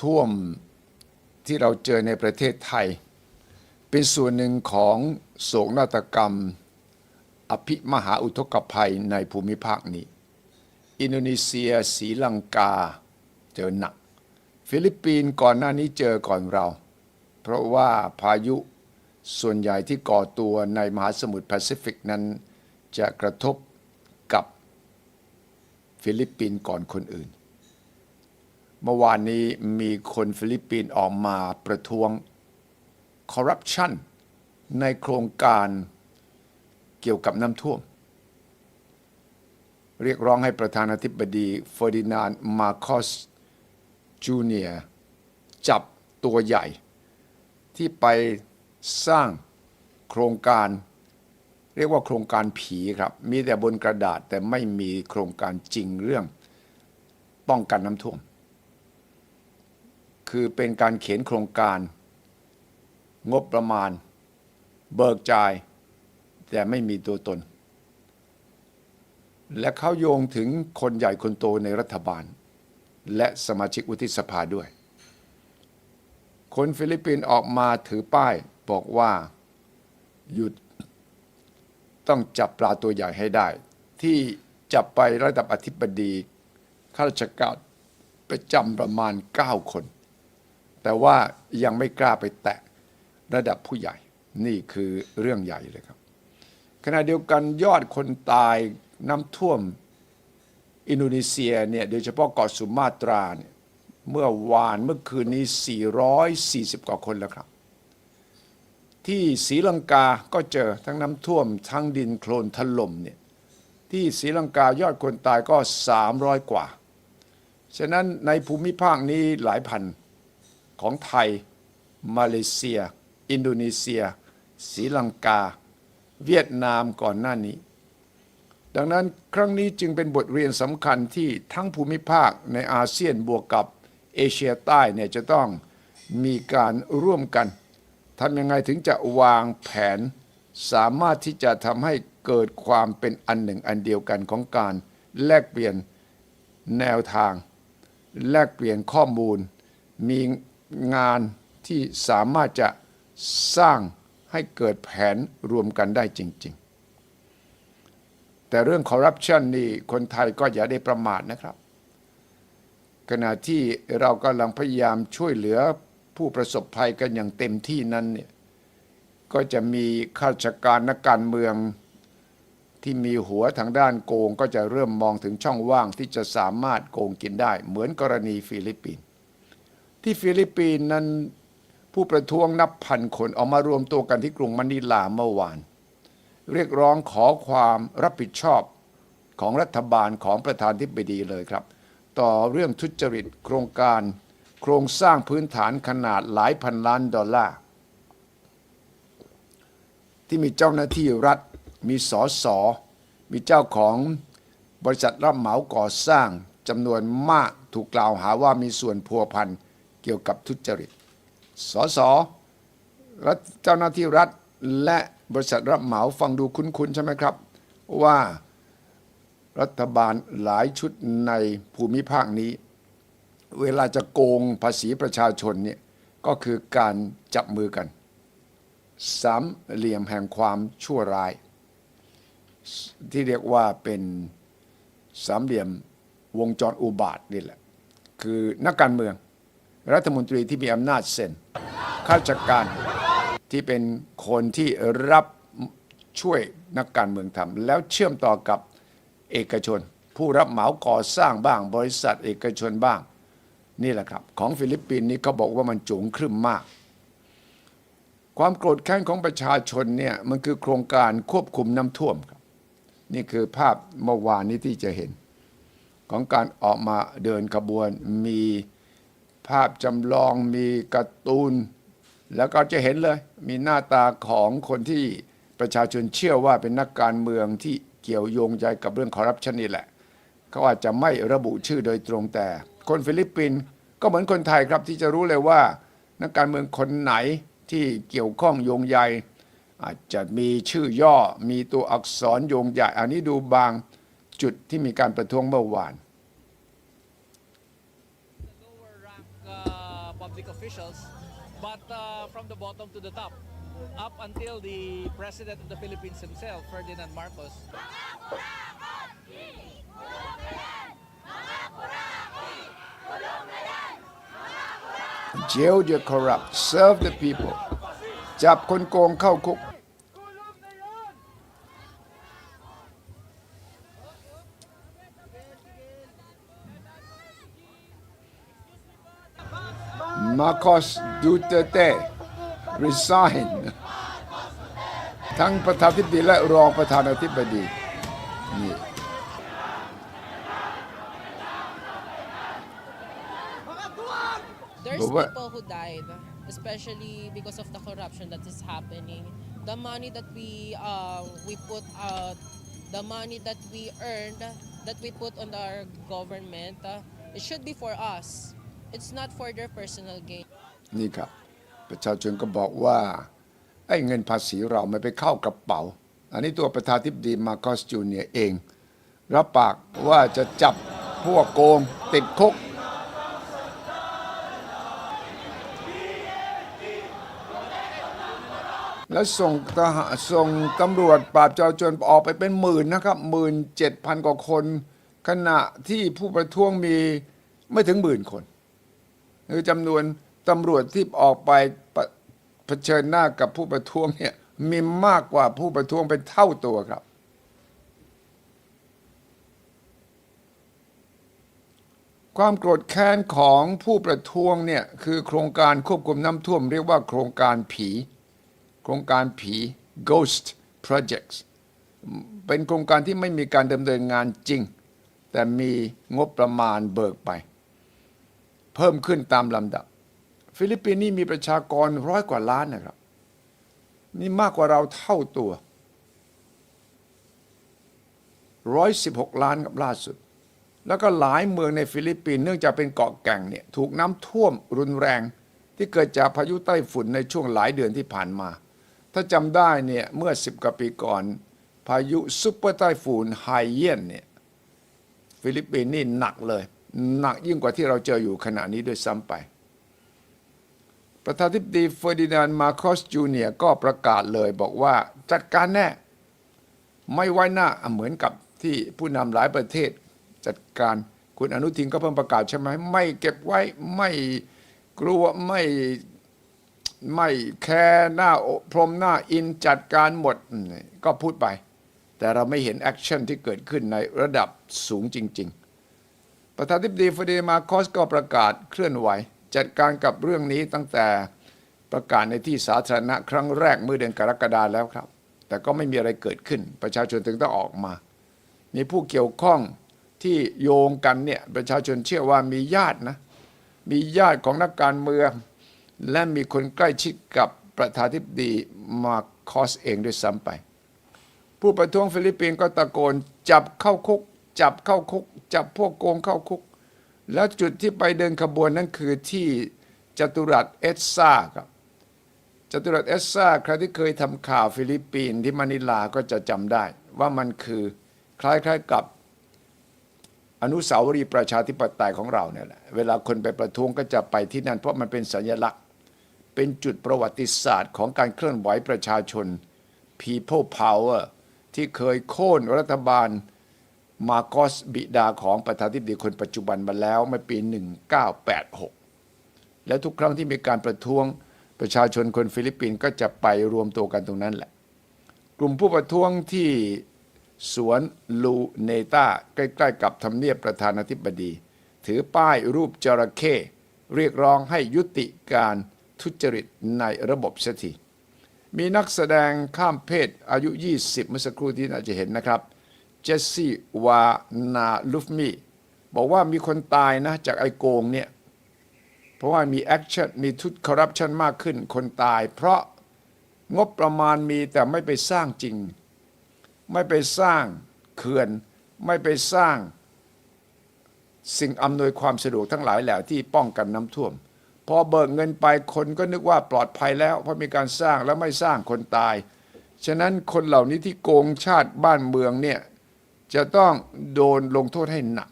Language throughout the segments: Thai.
ท่วมที่เราเจอในประเทศไทย เป็นส่วนหนึ่งของโศกนาฏกรรม อภิมหาอุทกภัยในภูมิภาคนี้ อินโดนีเซียศรีลังกาเจอหนัก ฟิลิปปินส์ก่อนหน้านี้เจอก่อนเรา เพราะว่าพายุส่วนใหญ่ที่ก่อตัวในมหาสมุทรแปซิฟิกนั้น จะกระทบกับฟิลิปปินส์ก่อนคนอื่น เมื่อวานนี้มีคนฟิลิปปินส์ออกมาประท้วงคอร์รัปชันในโครงการเกี่ยวกับน้ำท่วม เรียกร้องให้ประธานาธิบดีเฟอร์ดินานมาโคสจูเนียจับตัวใหญ่ ที่ไปสร้างโครงการ เรียกว่าโครงการผีครับ มีแต่บนกระดาษแต่ไม่มีโครงการจริงเรื่อง ป้องกันน้ำท่วม คือเป็นการเขียนโครงการ งบประมาณ เบิกจ่าย แต่ไม่มีตัวตน และเขาโยงถึงคนใหญ่คนโตในรัฐบาล และสมาชิกวุฒิสภาด้วย คนฟิลิปปินส์ออกมาถือป้ายบอกว่าหยุดต้องจับปลาตัวใหญ่ให้ได้ ที่จับไประดับอธิบดีข้าราชการประจำประมาณ 9 คน แต่ว่ายังไม่กล้าไปแตะระดับผู้ใหญ่ นี่คือเรื่องใหญ่เลยครับ ขณะเดียวกันยอดคนตายน้ำท่วมอินโดนีเซียเนี่ยโดยเฉพาะเกาะสุมาตราเนี่ยเมื่อวานเมื่อคืนนี้ 440 กว่าคนแล้วครับ ที่ศรีลังกาก็เจอทั้งน้ำท่วม ทั้งดินโคลนถล่มเนี่ยที่ศรีลังกายอดคนตายก็ 300 กว่า ฉะนั้นในภูมิภาคนี้หลายพัน ของไทย มาเลเซีย อินโดนีเซียศรีลังกา เวียดนามก่อนหน้านี้ ดังนั้นครั้งนี้จึงเป็นบทเรียนสำคัญที่ทั้งภูมิภาคในอาเซียนบวกกับเอเชียใต้เนี่ยจะต้องมีการร่วมกันทำยังไงถึงจะวางแผน สามารถที่จะทำให้เกิดความเป็นอันหนึ่งอันเดียวกันของการ แลกเปลี่ยนแนวทาง แลกเปลี่ยนข้อมูล มี งานที่สามารถจะสร้างให้เกิดแผนรวมกันได้จริง ๆ แต่เรื่องคอร์รัปชันนี่คนไทยก็อย่าได้ประมาทนะครับ ขณะที่เรากำลังพยายามช่วยเหลือผู้ประสบภัยกันอย่างเต็มที่นั้นเนี่ยก็จะมีข้าราชการนักการเมืองที่มีหัวทางด้านโกง ก็จะเริ่มมองถึงช่องว่างที่จะสามารถโกงกินได้ เหมือนกรณีฟิลิปปินส์ ที่ฟิลิปปินส์นั้นผู้ประท้วงนับพันคนออกมารวมตัวกันที่กรุงมะนิลาเมื่อวาน เรียกร้องขอความรับผิดชอบของรัฐบาลของประธานทิบดีเลยครับ ต่อเรื่องทุจริตโครงการโครงสร้างพื้นฐานขนาดหลายพันล้านดอลลาร์ ที่มีเจ้าหน้าที่รัฐมีสอสอมีเจ้าของบริษัทรับเหมาก่อสร้างจำนวนมากถูกกล่าวหาว่ามีส่วนพัวพัน เกี่ยวกับทุจริตสอสอรัฐเจ้าหน้าที่รัฐและบริษัทรับเหมาฟังดูคุ้นๆใช่ไหมครับ ว่ารัฐบาลหลายชุดในภูมิภาคนี้ เวลาจะโกงภาษีประชาชนเนี่ยก็คือการจับมือกันสามเหลี่ยมแห่งความชั่วร้าย ที่เรียกว่าเป็นสามเหลี่ยมวงจรอุบาทนี่แหละ คือนักการเมือง รัฐมนตรีที่มีอำนาจเซ็นข้าราชการที่เป็นคนที่รับช่วยนักการเมืองทำแล้วเชื่อมต่อกับเอกชน ผู้รับเหมาก่อสร้างบ้าง บริษัทเอกชนบ้าง นี่แหละครับ ของฟิลิปปินส์นี่เขาบอกว่ามันจุงครึ่มมาก ความโกรธแค้นของประชาชนเนี่ยมันคือโครงการควบคุมน้ำท่วมครับ นี่คือภาพเมื่อวานนี้ที่จะเห็น ของการออกมาเดินขบวนมี ภาพจำลองมีการ์ตูน แล้วก็จะเห็นเลย มีหน้าตาของคนที่ประชาชนเชื่อว่าเป็นนักการเมืองที่เกี่ยวโยงใจกับเรื่องคอร์รัปชันนี่แหละ เขาอาจจะไม่ระบุชื่อโดยตรงแต่ คนฟิลิปปินส์ก็เหมือนคนไทยครับที่จะรู้เลยว่า นักการเมืองคนไหนที่เกี่ยวข้องโยงใย อาจจะมีชื่อย่อมีตัวอักษรโยงใยอันนี้ดูบางจุดที่มีการประท้วงเมื่อวาน public officials, but uh, from the bottom to the top, up until the president of the Philippines himself, Ferdinand Marcos. jail the corrupt serve the people จับคนโกงเข้าคุก Marcos Duterte resign ทั้งประธานาธิบดีและรองประธานาธิบดี นี่ There's But what- people who died, especially because of the corruption that is happening. The money that we uh, we put out, the money that we earned, that we put on our government, uh, it should be for us. It's not for their personal gain. นี่ครับ ประชาชนก็บอกว่า ไอ้เงินภาษีเราไม่ไปเข้ากระเป๋า อันนี้ตัวประธานทิบดีมาคอสจูเนียเอง รับปากว่าจะจับพวกโกงติดคุก แล้วส่งทหารส่งตำรวจปราบจราจนออกไปเป็นหมื่นนะครับหมื่นเจ็ดพันกว่าคน ขณะที่ผู้ประท้วงมีไม่ถึงหมื่นคน คือจำนวนตำรวจที่ออกไปเผชิญหน้ากับผู้ประท้วงเนี่ยมีมากกว่าผู้ประท้วงเป็นเท่าตัวครับ ความโกรธแค้นของผู้ประท้วงเนี่ยคือโครงการควบคุมน้ำท่วม เรียกว่าโครงการผี โครงการผี ghost projects เป็นโครงการที่ไม่มีการดำเนินงานจริง แต่มีงบประมาณเบิกไป เพิ่มขึ้นตามลำดับ ฟิลิปปินส์นี่มีประชากรร้อยกว่าล้านนะครับ นี่มากกว่าเราเท่าตัวร้อยสิบหกล้านกับล่าสุด แล้วก็หลายเมืองในฟิลิปปินส์เนื่องจากเป็นเกาะแก่งเนี่ยถูกน้ำท่วมรุนแรงที่เกิดจากพายุไต้ฝุ่นในช่วงหลายเดือนที่ผ่านมา ถ้าจำได้เนี่ยเมื่อสิบกว่าปีก่อน พายุซุปเปอร์ไต้ฝุ่นไฮเยียนเนี่ยฟิลิปปินส์นี่หนักเลย หนักยิ่งกว่าที่เราเจออยู่ขณะนี้ด้วยซ้ำไป ประธานาธิบดีเฟอร์ดินานด์มาคอสจูเนียก็ประกาศเลยบอกว่าจัดการแน่ ไม่ไว้หน้าเหมือนกับที่ผู้นำหลายประเทศจัดการคุณอนุทินก็เพิ่งประกาศใช่ไหมไม่เก็บไว้ไม่กลัวไม่ไม่แคร์หน้าพรมหน้าอินจัดการหมดก็พูดไป แต่เราไม่เห็นแอคชั่นที่เกิดขึ้นในระดับสูงจริง ๆ ประธานาธิบดีฟร์ดินานด์มาร์โคสก็ประกาศเคลื่อนไหว จัดการกับเรื่องนี้ตั้งแต่ประกาศในที่สาธารณะครั้งแรกเมื่อเดือนกรกฎาแล้วครับ แต่ก็ไม่มีอะไรเกิดขึ้น ประชาชนถึงต้องออกมา มีผู้เกี่ยวข้องที่โยงกันเนี่ยประชาชนเชื่อว่ามีญาตินะมีญาติของนักการเมือง และมีคนใกล้ชิดกับประธานาธิบดีมาร์โคสเองด้วยซ้ำไป ผู้ประท้วงฟิลิปปินส์ก็ตะโกนจับเข้าคุก จับเข้าคุก จับพวกโกงเข้าคุก แล้วจุดที่ไปเดินขบวนนั้นคือที่จตุรัสเอสซาครับจตุรัสเอสซาใครที่เคยทำข่าวฟิลิปปินส์ที่มะนิลาก็จะจำได้ ว่ามันคือคล้ายๆกับอนุสาวรีย์ประชาธิปไตยของเราเนี่ยแหละเวลาคนไปประท้วงก็จะไปที่นั่น เพราะมันเป็นสัญลักษณ์ เป็นจุดประวัติศาสตร์ของการเคลื่อนไหวประชาชน People Power ที่เคยโค่นรัฐบาล มาโกสบิดาของประธานาธิบดีคนปัจจุบันมาแล้วเมื่อปี 1986 และทุกครั้งที่มีการประท้วงประชาชนคนฟิลิปปินส์ก็จะไปรวมตัวกันตรงนั้นแหละ กลุ่มผู้ประท้วงที่สวนลูเนตาใกล้ๆกับทำเนียบประธานาธิบดี ถือป้ายรูปจระเข้เรียกร้องให้ยุติการทุจริตในระบบเสียทีมีนักแสดงข้ามเพศอายุ 20 เมื่อสักครู่ที่น่าจะเห็นนะครับ เจสซี่วานาลุฟมีบอกว่ามีคนตายนะจากไอโกงเนี่ยเพราะว่ามีแอคชั่นมีทุจคอร์รัปชันมากขึ้นคนตาย เพราะงบประมาณมีแต่ไม่ไปสร้างจริง ไม่ไปสร้างเขื่อน ไม่ไปสร้าง สิ่งอำนวยความสะดวกทั้งหลายแหละที่ป้องกันน้ำท่วม พอเบิกเงินไปคนก็นึกว่าปลอดภัยแล้ว เพราะมีการสร้างแล้วไม่สร้างคนตาย ฉะนั้นคนเหล่านี้ที่โกงชาติบ้านเมืองเนี่ย จะต้องโดนลงโทษให้หนัก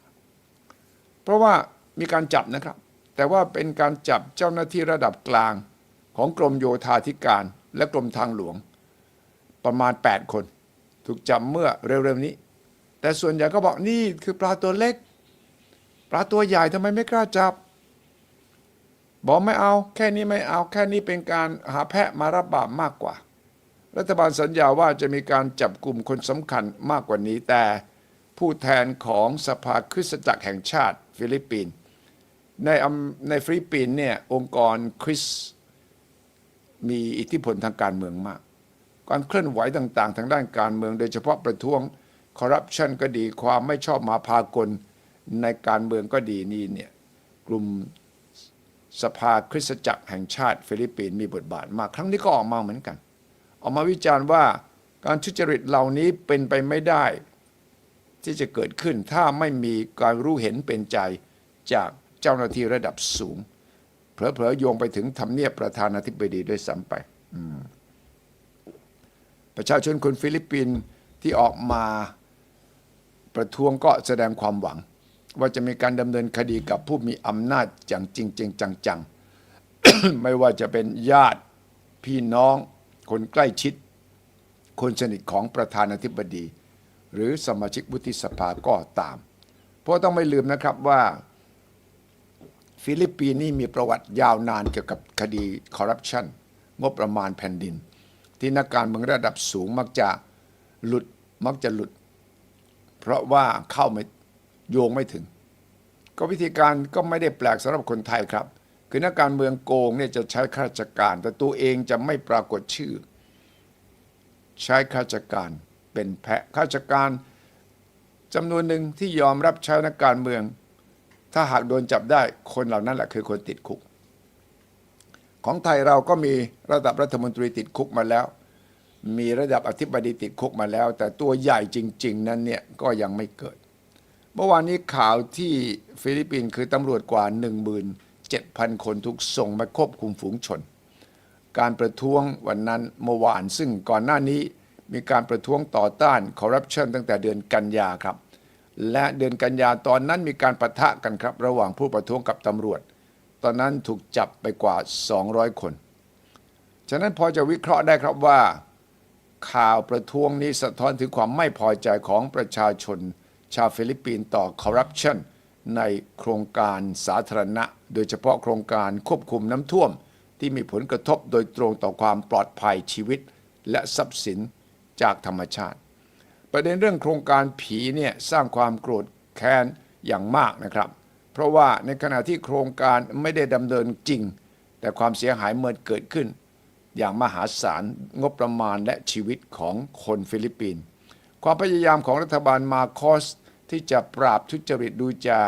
เพราะว่ามีการจับนะครับ แต่ว่าเป็นการจับเจ้าหน้าที่ระดับกลางของกรมโยธาธิการและกรมทางหลวง ประมาณ 8 คน ถูกจับเมื่อเร็วๆนี้ แต่ส่วนใหญ่ก็บอกนี่คือปลาตัวเล็ก ปลาตัวใหญ่ทำไมไม่กล้าจับ บอกไม่เอา แค่นี้ไม่เอา แค่นี้เป็นการหาแพะมารับบาปมากกว่า รัฐบาลสัญญาว่าจะมีการจับกลุ่มคนสำคัญมากกว่านี้แต่ผู้แทนของสภาคริสตจักรแห่งชาติฟิลิปปินส์ในในฟิลิปปินส์เนี่ยองค์กรคริสมีอิทธิพลทางการเมืองมาก การเคลื่อนไหวต่าง ๆ ทางด้านการเมือง โดยเฉพาะประท้วงคอร์รัปชันก็ดีความไม่ชอบมาพากลในการเมืองก็ดีนี่เนี่ยกลุ่มสภาคริสตจักรแห่งชาติฟิลิปปินส์มีบทบาทมาก ครั้งนี้ก็ออกมาเหมือนกัน ออกมาวิจารณ์ว่าการทุจริตเหล่านี้เป็นไปไม่ได้ ที่จะเกิดขึ้นถ้าไม่มีการรู้เห็นเป็นใจจากเจ้าหน้าที่ระดับสูง เผลอๆโยงไปถึงทำเนียบประธานาธิบดีด้วยซ้ำไปประชาชนคนฟิลิปปินส์ที่ออกมาประท้วงก็แสดงความหวัง ว่าจะมีการดำเนินคดีกับผู้มีอำนาจอย่างจริง ๆ จังๆ ไม่ว่าจะเป็นญาติพี่น้อง คนใกล้ชิด คนสนิทของประธานาธิบดี หรือสมาชิกวุฒิสภาก็ตาม เพราะต้องไม่ลืมนะครับว่า ฟิลิปปินส์นี่มีประวัติยาวนานเกี่ยวกับคดีคอร์รัปชันงบประมาณแผ่นดิน ที่นักการเมืองระดับสูงมักจะหลุดมักจะหลุด เพราะว่าเข้าไม่โยงไม่ถึง ก็วิธีการก็ไม่ได้แปลกสำหรับคนไทยครับ คือนักการเมืองโกงเนี่ยจะใช้ข้าราชการ แต่ตัวเองจะไม่ปรากฏชื่อ ใช้ข้าราชการเป็นแพะข้าราชการจำนวนหนึ่งที่ยอมรับใช้นักการเมือง ถ้าหากโดนจับได้คนเหล่านั้นแหละคือคนติดคุก ของไทยเราก็มีระดับรัฐมนตรีติดคุกมาแล้ว มีระดับอธิบดีติดคุกมาแล้ว แต่ตัวใหญ่จริง ๆ นั้นเนี่ยก็ยังไม่เกิด เมื่อวานนี้ข่าวที่ฟิลิปปินส์คือตำรวจกว่า 7,000 คนถูกส่งมาควบคุมฝูงชน การประท้วงวันนั้นเมื่อวานซึ่งก่อนหน้านี้มีการประท้วงต่อต้านคอร์รัปชันตั้งแต่เดือนกันยาครับ และเดือนกันยาตอนนั้นมีการประทะกันครับ ระหว่างผู้ประท้วงกับตำรวจ ตอนนั้นถูกจับไปกว่า 200 คน ฉะนั้นพอจะวิเคราะห์ได้ครับว่า ข่าวประท้วงนี้สะท้อนถึงความไม่พอใจของประชาชนชาวฟิลิปปินส์ต่อคอร์รัปชัน ในโครงการสาธารณะ โดยเฉพาะโครงการควบคุมน้ำท่วม ที่มีผลกระทบโดยตรงต่อความปลอดภัยชีวิต และทรัพย์สินจากธรรมชาติ ประเด็นเรื่องโครงการผีเนี่ยสร้างความโกรธแค้นอย่างมากนะครับ เพราะว่าในขณะที่โครงการไม่ได้ดำเนินจริง แต่ความเสียหายเมื่อเกิดขึ้น อย่างมหาศาลงบประมาณและชีวิตของคนฟิลิปปินส์ความพยายามของรัฐบาลมาโคส ที่จะปราบทุจริตดูจะ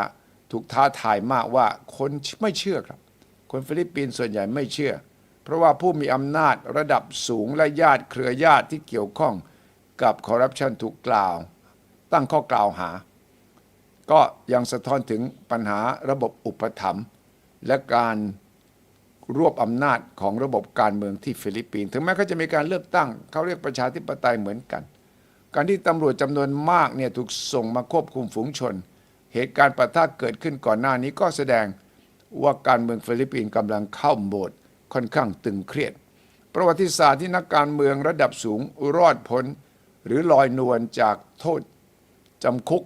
ถูกท้าทายมากว่าคนไม่เชื่อครับ คนฟิลิปปินส์ส่วนใหญ่ไม่เชื่อ เพราะว่าผู้มีอำนาจระดับสูงและญาติเครือญาติที่เกี่ยวข้องกับคอร์รัปชันถูกกล่าว ตั้งข้อกล่าวหา ก็ยังสะท้อนถึงปัญหาระบบอุปถัมภ์และการรวบอำนาจของระบบการเมืองที่ฟิลิปปินส์ถึงแม้เขาจะมีการเลือกตั้งเขาเรียกประชาธิปไตยเหมือนกัน การที่ตำรวจจำนวนมากเนี่ยถูกส่งมาควบคุมฝูงชน เหตุการณ์ประทะเกิดขึ้นก่อนหน้านี้ก็แสดงว่าการเมืองฟิลิปปินส์กำลังเข้าโหมดค่อนข้างตึงเครียด ประวัติศาสตร์ที่นักการเมืองระดับสูงรอดพ้น หรือลอยนวลจากโทษจำคุก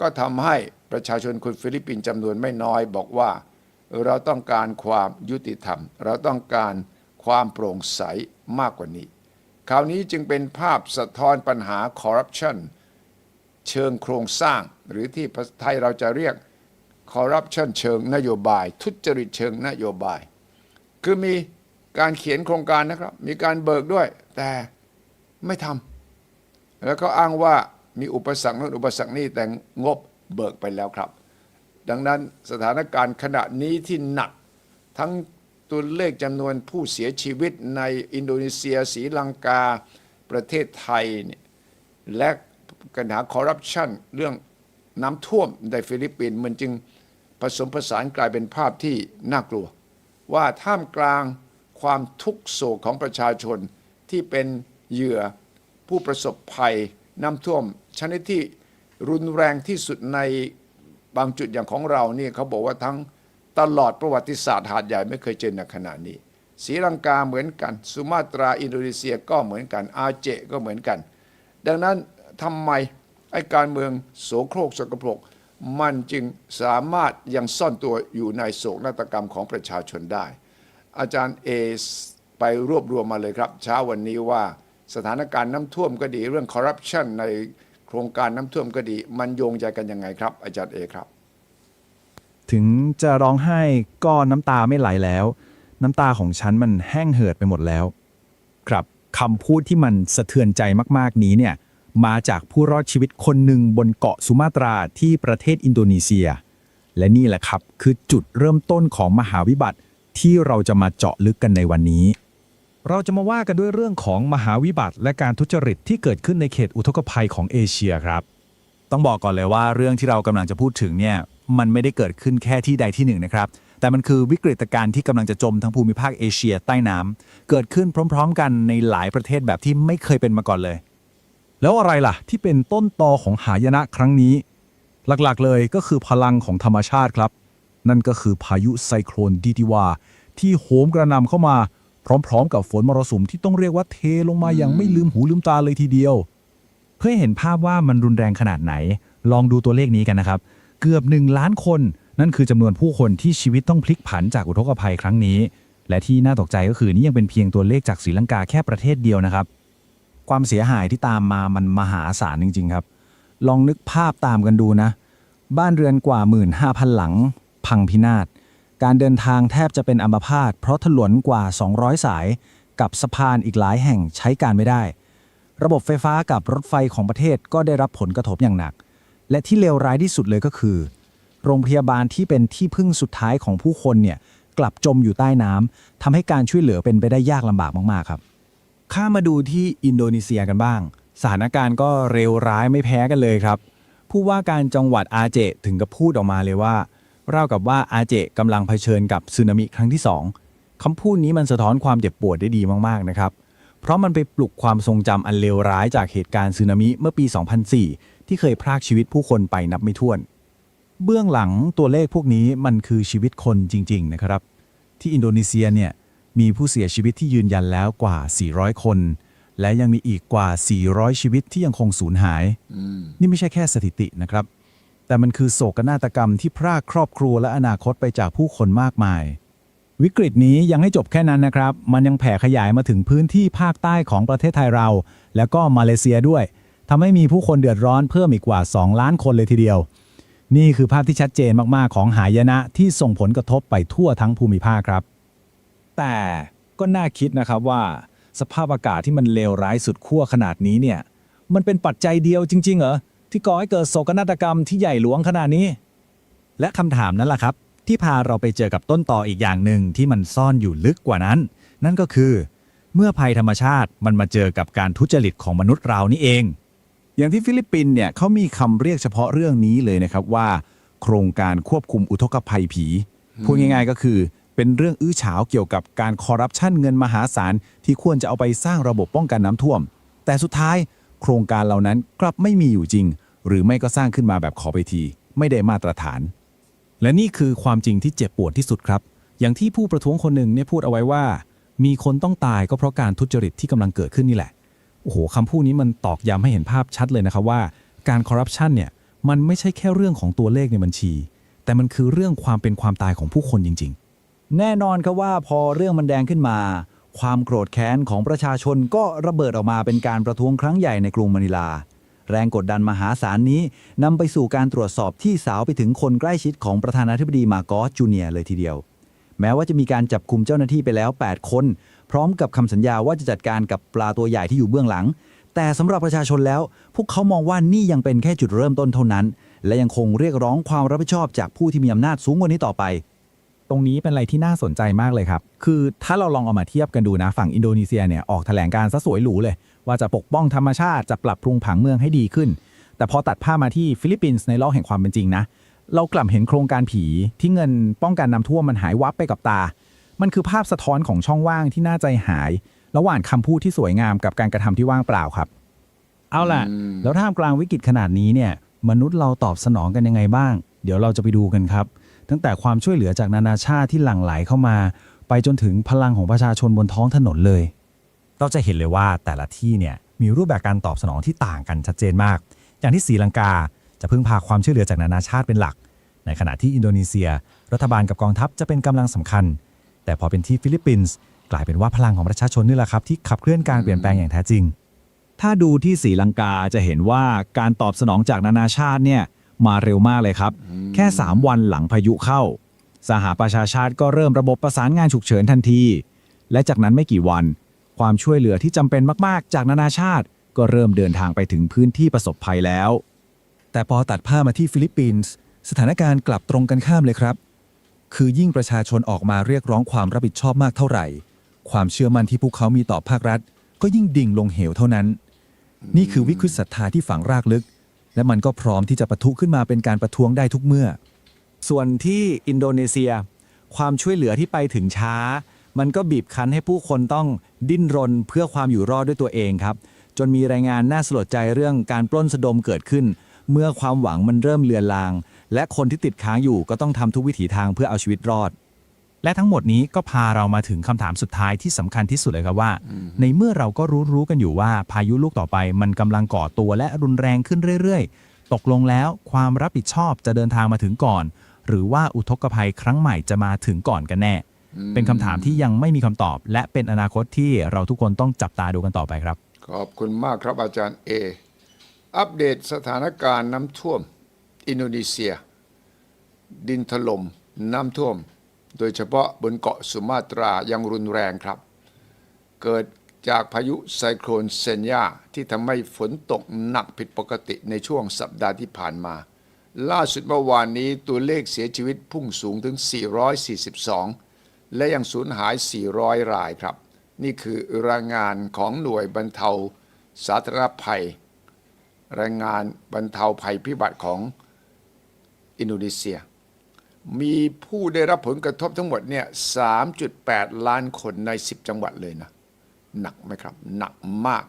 ก็ทำให้ประชาชนคนฟิลิปปินส์จำนวนไม่น้อย บอกว่าเราต้องการความยุติธรรม เราต้องการความโปร่งใสมากกว่านี้ คราวนี้จึงเป็นภาพสะท้อนปัญหาคอร์รัปชันเชิงโครงสร้าง หรือที่ไทยเราจะเรียกคอร์รัปชันเชิงนโยบาย ทุจริตเชิงนโยบาย คือมีการเขียนโครงการนะครับ มีการเบิกด้วย แต่ไม่ทำแล้วก็อ้างว่ามีอุปสรรคโน้นอุปสรรคนี้แต่งบเบิกไปแล้วครับ ดังนั้นสถานการณ์ขณะนี้ที่หนักทั้ง ตัวเลขจำนวนผู้เสียชีวิตในอินโดนีเซียศรีลังกาประเทศไทยเนี่ยและปัญหาคอร์รัปชันเรื่องน้ำท่วมในฟิลิปปินส์มันจึงผสมผสานกลายเป็นภาพที่น่ากลัว ว่าท่ามกลางความทุกโศกของประชาชนที่เป็นเหยื่อผู้ประสบภัยน้ำท่วม ชนิดที่รุนแรงที่สุดในบางจุดอย่างของเราเนี่ยเขาบอกว่าทั้ง ตลอดประวัติศาสตร์หาดใหญ่ไม่เคยเจอในขนาดนี้ศรีลังกาเหมือนกัน สุมาตราอินโดนีเซียก็เหมือนกัน อาเจก็เหมือนกัน ดังนั้นทำไมไอการเมืองโสโครกสกปรกมันจึงสามารถยังซ่อนตัวอยู่ในโศกนาฏกรรมของประชาชนได้ อาจารย์เอไปรวบรวมมาเลยครับ เช้าวันนี้ว่าสถานการณ์น้ำท่วมก็ดี เรื่องคอร์รัปชันในโครงการน้ำท่วมก็ดี มันโยงใยกันยังไงครับ อาจารย์เอครับ ถึงจะร้องไห้ก็น้ำตาไม่ไหลแล้ว น้ำตาของฉันมันแห้งเหือดไปหมดแล้ว ครับคำพูดที่มันสะเทือนใจมากๆนี้เนี่ยมาจากผู้รอดชีวิตคนหนึ่งบนเกาะสุมาตราที่ประเทศอินโดนีเซีย และนี่แหละครับคือจุดเริ่มต้นของมหาวิบัติที่เราจะมาเจาะลึกกันในวันนี้ เราจะมาว่ากันด้วยเรื่องของมหาวิบัติ และการทุจริตที่เกิดขึ้นในเขตอุทกภัยของเอเชียครับ ต้องบอกก่อนเลยว่าเรื่องที่เรากำลังจะพูดถึงเนี่ย มันไม่ได้เกิดขึ้นแค่ที่ใดที่หนึ่งนะครับ แต่มันคือวิกฤตการณ์ที่กำลังจะจมทั้งภูมิภาคเอเชียใต้น้ำเกิดขึ้นพร้อม ๆ กันในหลายประเทศแบบที่ไม่เคยเป็นมาก่อนเลย แล้วอะไรล่ะ ที่เป็นต้นตอของหายนะครั้งนี้ หลักๆเลยก็คือพลังของธรรมชาติครับ นั่นก็คือพายุไซโคลนดีติวา ที่โหมกระหน่ำเข้ามาพร้อม ๆ กับฝนมรสุมที่ต้องเรียกว่าเทลงมาอย่างไม่ลืมหูลืมตาเลยทีเดียว เพื่อให้เห็นภาพว่ามันรุนแรงขนาดไหน ลองดูตัวเลขนี้กันนะครับ เกือบ 1 ล้านคน นั่นคือจำนวนผู้คนที่ชีวิตต้องพลิกผันจากอุทกภัยครั้งนี้ และที่น่าตกใจก็คือนี่ยังเป็นเพียงตัวเลขจากศรีลังกาแค่ประเทศเดียวนะครับ ความเสียหายที่ตามมามันมหาศาลจริง ๆ ครับ ลองนึกภาพตามกันดูนะ บ้านเรือนกว่า 15,000 หลัง พังพินาศการเดินทางแทบจะเป็นอัมพาตเพราะถนนกว่า 200 สาย กับสะพานอีกหลายแห่งใช้การไม่ได้ ระบบไฟฟ้ากับรถไฟของประเทศก็ได้รับผลกระทบอย่างหนัก และที่เลวร้ายที่สุดเลยก็คือ โรงพยาบาลที่เป็นที่พึ่งสุดท้ายของผู้คนเนี่ยกลับจมอยู่ใต้น้ำทำให้การช่วยเหลือเป็นไปได้ยากลำบากมากๆครับ ข้ามาดูที่อินโดนีเซียกันบ้าง สถานการณ์ก็เร็วร้ายไม่แพ้กันเลยครับ ผู้ว่าการจังหวัดอาเจถึงกับพูดออกมาเลยว่าเล่ากับว่าอาเจกำลังเผชิญกับสึนามิครั้งที่ 2คำพูดนี้มันสะท้อนความเจ็บปวดได้ดีมากๆนะครับ เพราะมันไปปลุกความทรงจำอันเลวร้ายจากเหตุการณ์สึนามิเมื่อปี 2004 ที่เคยพรากชีวิตผู้คนไปนับไม่ถ้วน เบื้องหลังตัวเลขพวกนี้มันคือชีวิตคนจริง ๆ นะครับ ที่อินโดนีเซียเนี่ยมีผู้เสียชีวิตที่ยืนยันแล้วกว่า 400 คน และยังมีอีกกว่า 400 ชีวิตที่ยังคงสูญหาย นี่ไม่ใช่แค่สถิตินะครับ แต่มันคือโศกนาฏกรรมที่พรากครอบครัวและอนาคตไปจากผู้คนมากมาย วิกฤตนี้ยังให้จบแค่นั้นนะครับ มันยังแผ่ขยายมาถึงพื้นที่ภาคใต้ของประเทศไทยเรา แล้วก็มาเลเซียด้วย ทำให้มีผู้คนเดือดร้อนเพิ่มอีกกว่า 2 ล้านคนเลยทีเดียว นี่คือภาพที่ชัดเจนมากๆ ของหายนะที่ส่งผลกระทบไปทั่วทั้งภูมิภาคครับ แต่ก็น่าคิดนะครับว่า สภาพอากาศที่มันเลวร้ายสุดขั้วขนาดนี้เนี่ย มันเป็นปัจจัยเดียวจริง ๆ เหรอที่ก่อให้เกิดโศกนาฏกรรมที่ใหญ่หลวงขนาดนี้ และคำถามนั้นล่ะครับ ที่พาเราไปเจอกับต้นต่ออีกอย่างหนึ่งที่มันซ่อนอยู่ลึกกว่านั้น นั่นก็คือ เมื่อภัยธรรมชาติมันมาเจอกับการทุจริตของมนุษย์เรานี่เอง อย่างที่ฟิลิปปินส์เนี่ยเขามีคำเรียกเฉพาะเรื่องนี้เลยนะครับว่า โครงการควบคุมอุทกภัยผีพูดง่ายๆก็คือ เป็นเรื่องอื้อฉาวเกี่ยวกับการคอร์รัปชันเงินมหาศาลที่ควรจะเอาไปสร้างระบบป้องกันน้ำท่วม แต่สุดท้ายโครงการเหล่านั้นกลับไม่มีอยู่จริง หรือไม่ก็สร้างขึ้นมาแบบขอไปที ไม่ได้มาตรฐาน และนี่คือความจริงที่เจ็บปวดที่สุดครับ อย่างที่ผู้ประท้วงคนหนึ่งเนี่ยพูดเอาไว้ว่า มีคนต้องตายก็เพราะการทุจริตที่กำลังเกิดขึ้นนี่แหละ โอ้โหคำพูดนี้มันตอกย้ำให้เห็นภาพชัดเลยนะครับว่า การคอร์รัปชันเนี่ยมันไม่ใช่แค่เรื่องของตัวเลขในบัญชี แต่มันคือเรื่องความเป็นความตายของผู้คนจริง ๆ แน่นอนครับว่าพอเรื่องมันแดงขึ้นมา ความโกรธแค้นของประชาชนก็ระเบิดออกมาเป็นการประท้วงครั้งใหญ่ในกรุงมะนิลา แรงกดดันมหาศาลนี้นำไปสู่การตรวจสอบที่สาวไปถึงคนใกล้ชิดของประธานาธิบดีมาโกอสจูเนียเลยทีเดียว แม้ว่าจะมีการจับคุมเจ้าหน้าที่ไปแล้ว 8 คน พร้อมกับคำสัญญาว่าจะจัดการกับปลาตัวใหญ่ที่อยู่เบื้องหลัง แต่สำหรับประชาชนแล้ว พวกเขามองว่านี่ยังเป็นแค่จุดเริ่มต้นเท่านั้น และยังคงเรียกร้องความรับผิดชอบจากผู้ที่มีอำนาจสูงกว่านี้ต่อไป ตรงนี้เป็นอะไรที่น่าสนใจมากเลยครับ คือถ้าเราลองเอามาเทียบกันดูนะ ฝั่งอินโดนีเซียเนี่ยออกแถลงการซะสวยหรูเลย ว่าจะปกป้องธรรมชาติจะปรับปรุงผังเมืองให้ดีขึ้น แต่พอตัดภาพมาที่ฟิลิปปินส์ในโลกแห่งความเป็นจริงนะเรากลับเห็นโครงการผีที่เงินป้องกันน้ำท่วมมันหายวับไปกับตา มันคือภาพสะท้อนของช่องว่างที่น่าใจหาย ระหว่างคำพูดที่สวยงามกับการกระทำที่ว่างเปล่าครับ เอาล่ะ แล้วท่ามกลางวิกฤตขนาดนี้เนี่ย มนุษย์เราตอบสนองกันยังไงบ้าง เดี๋ยวเราจะไปดูกันครับ ตั้งแต่ความช่วยเหลือจากนานาชาติที่หลั่งไหลเข้ามา ไปจนถึงพลังของประชาชนบนท้องถนนเลย เราจะเห็นเลยว่าแต่ละที่เนี่ยมีรูปแบบการตอบสนองที่ต่างกันชัดเจนมาก อย่างที่ศรีลังกาจะพึ่งพาความช่วยเหลือจากนานาชาติเป็นหลัก ในขณะที่อินโดนีเซีย รัฐบาลกับกองทัพจะเป็นกำลังสำคัญ แต่พอเป็นที่ฟิลิปปินส์กลายเป็นว่าพลังของประชาชนนี่แหละครับที่ขับเคลื่อนการเปลี่ยนแปลงอย่างแท้จริง ถ้าดูที่ศรีลังกาจะเห็นว่าการตอบสนองจากนานาชาติเนี่ยมาเร็วมากเลยครับ แค่ 3 วันหลังพายุเข้า สหประชาชาติก็เริ่มระบบประสานงานฉุกเฉินทันที และจากนั้นไม่กี่วัน ความช่วยเหลือที่จำเป็นมากๆ จากนานาชาติ ก็เริ่มเดินทางไปถึงพื้นที่ประสบภัยแล้ว แต่พอตัดผ้ามาที่ฟิลิปปินส์สถานการณ์กลับตรงกันข้ามเลยครับ คือยิ่งประชาชนออกมาเรียกร้องความรับผิดชอบมากเท่าไหร่ ความเชื่อมั่นที่พวกเขามีต่อภาครัฐ ก็ยิ่งดิ่งลงเหวเท่านั้น นี่คือวิกฤตศรัทธาที่ฝังรากลึก และมันก็พร้อมที่จะปะทุขึ้นมาเป็นการประท้วงได้ทุกเมื่อ ส่วนที่อินโดนีเซีย ความช่วยเหลือที่ไปถึงช้า มันก็บีบคั้นให้ผู้คนต้องดิ้นรนเพื่อความอยู่รอดด้วยตัวเองครับ จนมีรายงานน่าสลดใจเรื่องการปล้นสะดมเกิดขึ้น เมื่อความหวังมันเริ่มเลือนลาง และคนที่ติดค้างอยู่ก็ต้องทำทุกวิถีทางเพื่อเอาชีวิตรอด และทั้งหมดนี้ก็พาเรามาถึงคำถามสุดท้ายที่สำคัญที่สุดเลยครับว่า ในเมื่อเราก็รู้รู้กันอยู่ว่าพายุลูกต่อไป มันกำลังก่อตัวและรุนแรงขึ้นเรื่อยๆ ตกลงแล้วความรับผิดชอบจะเดินทางมาถึงก่อน หรือว่าอุทกภัยครั้งใหม่จะมาถึงก่อนกันแน่ เป็นคำถามที่ยังไม่มีคำตอบ และเป็นอนาคตที่เราทุกคนต้องจับตาดูกันต่อไปครับ ขอบคุณมากครับอาจารย์เออัปเดตสถานการณ์น้ำท่วม อินโดนีเซีย ดินถล่มน้ำท่วม โดยเฉพาะบนเกาะสุมาตรายังรุนแรงครับ เกิดจากพายุไซโครนเซนยาที่ทำให้ฝนตกหนักผิดปกติในช่วงสัปดาห์ที่ผ่านมา ล่าสุดเมื่อวานนี้ตัวเลขเสียชีวิตพุ่งสูงถึง 442 และยังสูญหาย 400 รายครับ นี่คือรายงานของหน่วยบรรเทาสาธารณภัยรายงานบรรเทาภัยพิบัติของ อินโดนีเซีย มีผู้ได้รับผลกระทบทั้งหมดเนี่ย 3.8 ล้านคนใน 10 จังหวัดเลยนะ หนักไหมครับ หนักมาก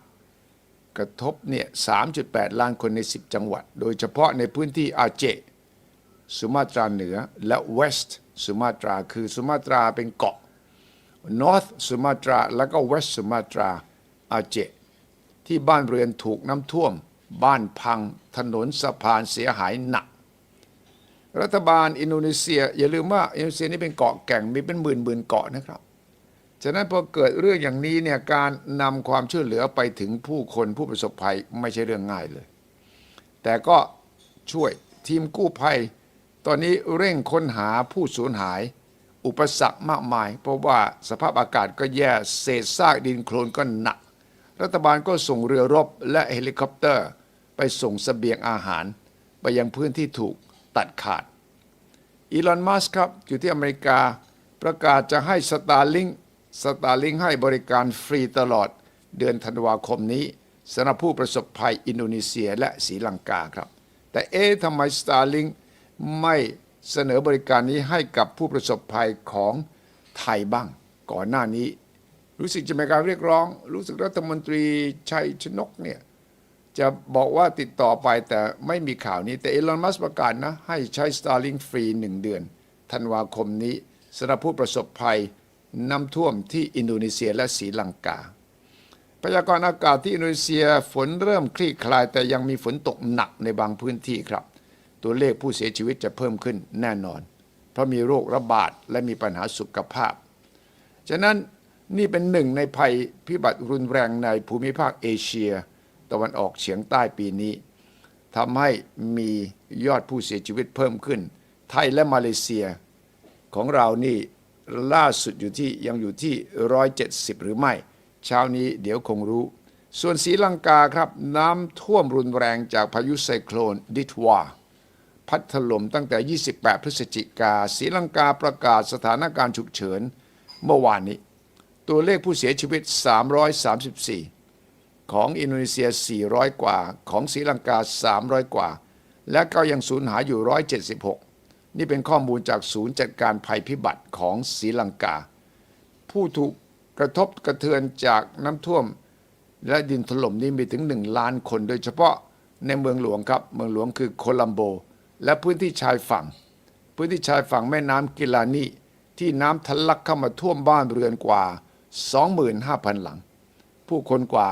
กระทบเนี่ย 3.8 ล้านคนใน 10 จังหวัด โดยเฉพาะในพื้นที่อาเจ สุมาตราเหนือและเวสต์สุมาตรา คือสุมาตราเป็นเกาะ North สุมาตราแล้วก็ West สุมาตราอาเจ ที่บ้านเรือนถูกน้ำท่วม บ้านพัง ถนนสะพานเสียหายหนัก รัฐบาลอินโดนีเซีย อย่าลืมว่าอินโดนีเซียนี่เป็นเกาะแก่งมีเป็นหมื่นหมื่นเกาะนะครับ ฉะนั้นพอเกิดเรื่องอย่างนี้เนี่ยการนำความช่วยเหลือไปถึงผู้คนผู้ประสบภัยไม่ใช่เรื่องง่ายเลย แต่ก็ช่วยทีมกู้ภัย ตอนนี้เร่งค้นหาผู้สูญหาย อุปสรรคมากมาย เพราะว่าสภาพอากาศก็แย่เศษซากดินโคลนก็หนัก รัฐบาลก็ส่งเรือรบและเฮลิคอปเตอร์ ไปส่งเสบียงอาหาร ไปยังพื้นที่ถูก ตัดขาด อีลอนมัสก์ครับ อยู่ที่อเมริกาประกาศจะให้สตาร์ลิงสตาร์ลิงให้บริการฟรีตลอดเดือนธันวาคมนี้สำหรับผู้ประสบภัยอินโดนีเซียและศรีลังกาครับ แต่เอ๊ะทำไมสตาร์ลิงไม่เสนอบริการนี้ให้กับผู้ประสบภัยของไทยบ้าง ก่อนหน้านี้ รู้สึกจะมีการเรียกร้อง รู้สึกรัฐมนตรีชัยชนกเนี่ย จะบอกว่าติดต่อไปแต่ไม่มีข่าวนี้ แต่เอลอนมัสประกาศนะ ให้ใช้ Starlink ฟรีหนึ่งเดือน ธันวาคมนี้สำหรับผู้ประสบภัยน้ำท่วมที่อินโดนีเซียและศรีลังกา พยากรณ์อากาศที่อินโดนีเซียฝนเริ่มคลี่คลาย แต่ยังมีฝนตกหนักในบางพื้นที่ครับ ตัวเลขผู้เสียชีวิตจะเพิ่มขึ้นแน่นอน เพราะมีโรคระบาดและมีปัญหาสุขภาพ ฉะนั้นนี่เป็นหนึ่งในภัยพิบัติรุนแรงในภูมิภาคเอเชีย ตะวันออกเฉียงใต้ปีนี้ทำให้มียอดผู้เสียชีวิตเพิ่มขึ้น ไทยและมาเลเซียของเรานี่ล่าสุดอยู่ที่ยังอยู่ที่ 170 หรือไม่ เช้านี้เดี๋ยวคงรู้ ส่วนศรีลังกาครับ น้ำท่วมรุนแรงจากพายุไซโคลนดิทวา พัดถล่มตั้งแต่ 28 พฤศจิกาศรีลังกาประกาศสถานการณ์ฉุกเฉิน เมื่อวานนี้ ตัวเลขผู้เสียชีวิต 334 ของอินโดนีเซีย 400 กว่า ของศรีลังกา 300 กว่า และก็ยังสูญหายอยู่ 176 นี่เป็นข้อมูลจากศูนย์จัดการภัยพิบัติของศรีลังกา ผู้ถูกกระทบกระเทือนจากน้ำท่วม และดินถล่มนี่มีถึง 1 ล้านคน โดยเฉพาะในเมืองหลวงครับ เมืองหลวงคือโคลัมโบ และพื้นที่ชายฝั่งพพื้นที่ชายฝั่งแม่น้ำกิลานีที่น้ำทะลักเข้ามาท่วมบ้านเรือนกว่า 25,000 หลัง ผู้คนกว่า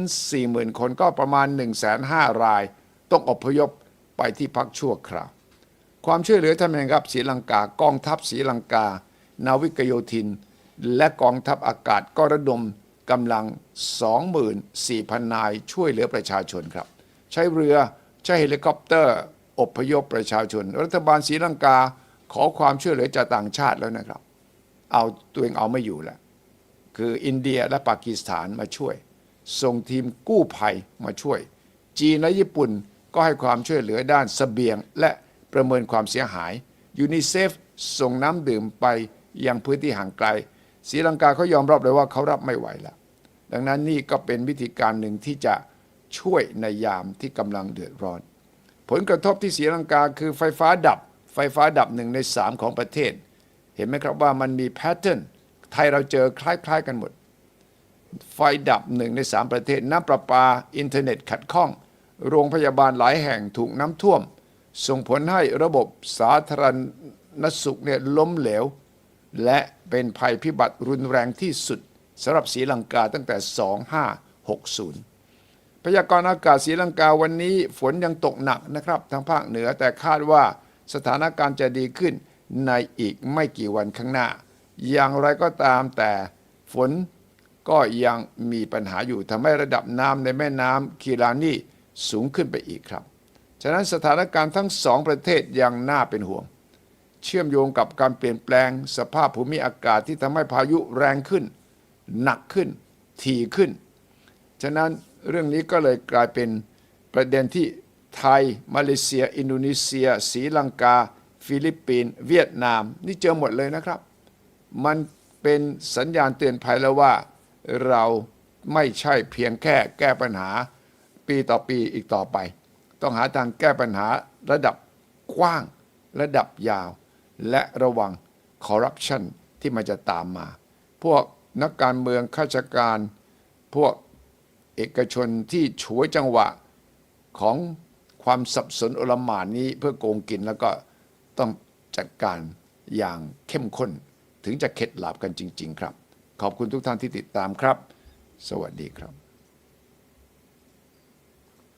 140,000 คนก็ประมาณ1,500ราย ต้องอพยพไปที่พักชั่วคราว ความช่วยเหลือท่านเองครับศรีลังกากองทัพศรีลังกา นาวิกโยธิน และกองทัพอากาศก็ระดมกำลัง 24,000 นายช่วยเหลือประชาชนครับ ใช้เรือใช้เฮลิคอปเตอร์อพยพประชาชน รัฐบาลศรีลังกาขอความช่วยเหลือจากต่างชาติแล้วนะครับ เอาตัวเองเอาไม่อยู่แล้ว คืออินเดียและปากีสถานมาช่วย ส่งทีมกู้ภัยมาช่วย จีนและญี่ปุ่นก็ให้ความช่วยเหลือด้านเสบียง และประเมินความเสียหายยูนิเซฟส่งน้ำดื่มไปยังพื้นที่ห่างไกลศรีลังกาเขายอมรับเลยว่าเขารับไม่ไหวแล้วดังนั้นนี่ก็เป็นวิธีการหนึ่งที่จะช่วยในยามที่กำลังเดือดร้อน ผลกระทบที่ศรีลังกาคือไฟฟ้าดับ ไฟฟ้าดับหนึ่งในสามของประเทศ เห็นไหมครับว่ามันมีแพทเทิร์น ไทยเราเจอคล้าย ๆ กันหมด ไฟดับหนึ่งในสามประเทศน้ำประปา อินเทอร์เน็ตขัดข้อง โรงพยาบาลหลายแห่งถูกน้ำท่วม ส่งผลให้ระบบสาธารณสุขเนี่ยล้มเหลว และเป็นภัยพิบัติรุนแรงที่สุดสำหรับศรีลังกาตั้งแต่ 2560พยากรณ์อากาศศรีลังกาวันนี้ฝนยังตกหนักนะครับทางภาคเหนือแต่คาดว่าสถานการณ์จะดีขึ้นในอีกไม่กี่วันข้างหน้า อย่างไรก็ตามแต่ฝนก็ยังมีปัญหาอยู่ทำให้ระดับน้ำในแม่น้ำคีรานีสูงขึ้นไปอีกครับ ฉะนั้นสถานการณ์ทั้งสองประเทศยังน่าเป็นห่วง เชื่อมโยงกับการเปลี่ยนแปลงสภาพภูมิอากาศที่ทำให้พายุแรงขึ้น หนักขึ้น ถี่ขึ้น ฉะนั้นเรื่องนี้ก็เลยกลายเป็นประเด็นที่ไทย มาเลเซีย อินโดนีเซียศรีลังกา ฟิลิปปินส์เวียดนาม นี่เจอหมดเลยนะครับ มันเป็นสัญญาณเตือนภัยแล้วว่าเราไม่ใช่เพียงแค่แก้ปัญหาปีต่อปีอีกต่อไป ต้องหาทางแก้ปัญหาระดับกว้างระดับยาว และระวังคอร์รัปชันที่มันจะตามมา พวกนักการเมืองข้าราชการ พวกเอกชนที่ฉวยจังหวะของความสับสนอลหม่านนี้เพื่อโกงกินแล้วก็ต้องจัดการอย่างเข้มข้น ถึงจะเข็ดหลับกันจริง ๆ ครับ ขอบคุณทุกท่านที่ติดตามครับ สวัสดีครับ